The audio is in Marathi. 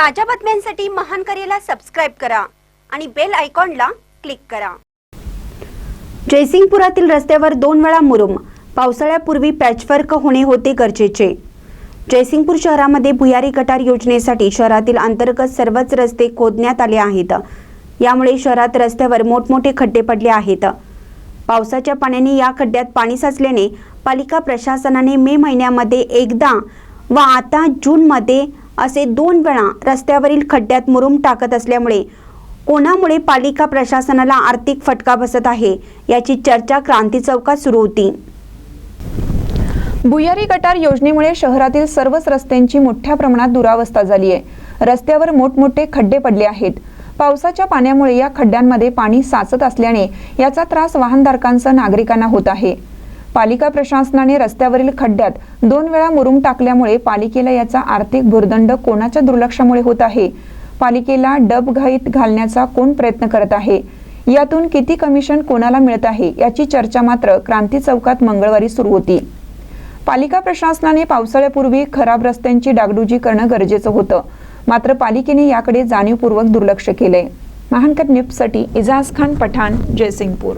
ताज्या बातम्यांसाठी महान करेला सबस्क्राईब करा आणि बेल आयकॉनला क्लिक करा. जयसिंगपुरातील रस्त्यावर दोन वेळा मुरुम. पावसाळ्यापूर्वी पॅचवर्क होणे होते गरजेचे. जयसिंगपूर शहरामध्ये भुयारी गटार योजनेसाठी शहरातील अंतर्गत सर्वच रस्ते खोदण्यात आले आहेत. यामुळे शहरात रस्त्यावर मोठमोठे खड्डे पडले आहेत. पावसाच्या पाण्याने या खड्ड्यात पाणी साचल्याने पालिका प्रशासनाने मे महिन्यामध्ये एकदा व आता जूनमध्ये असे दोन वेळा रस्त्यावरील खड्ड्यात मुरुम टाकत असल्यामुळे कोणामुळे पालिका प्रशासनाला आर्थिक फटका बसत आहे याची चर्चा क्रांती चौकात सुरू होती. भुयारी गटार योजनेमुळे शहरातील सर्वच रस्त्यांची मोठ्या प्रमाणात दुरावस्था झाली आहे रस्त्यावर मोठमोठे खड्डे पडले आहेत. पावसाच्या पाण्यामुळे या खड्ड्यांमध्ये पाणी साचत असल्याने याचा त्रास वाहनधारकांसह नागरिकांना होत आहे. पालिका प्रशासनाने रस्त्यावरील खड्ड्यात दोन वेळा मुरुम टाकल्यामुळे पालिकेला याचा आर्थिक भुर्दंड कोणाच्या दुर्लक्षामुळे होत आहे? पालिकेला डबघाईत घालण्याचा कोण प्रयत्न करत आहे? यातून किती कमिशन कोणाला मिळत आहे? याची चर्चा मात्र क्रांती चौकात मंगळवारी सुरू होती. पालिका प्रशासनाने पावसाळ्यापूर्वी खराब रस्त्यांची डागडुजी करणं गरजेचं होतं. मात्र पालिकेने याकडे जाणीवपूर्वक दुर्लक्ष केलंय. महानकर निप्ससाठी इजाज खान पठाण जयसिंगपूर.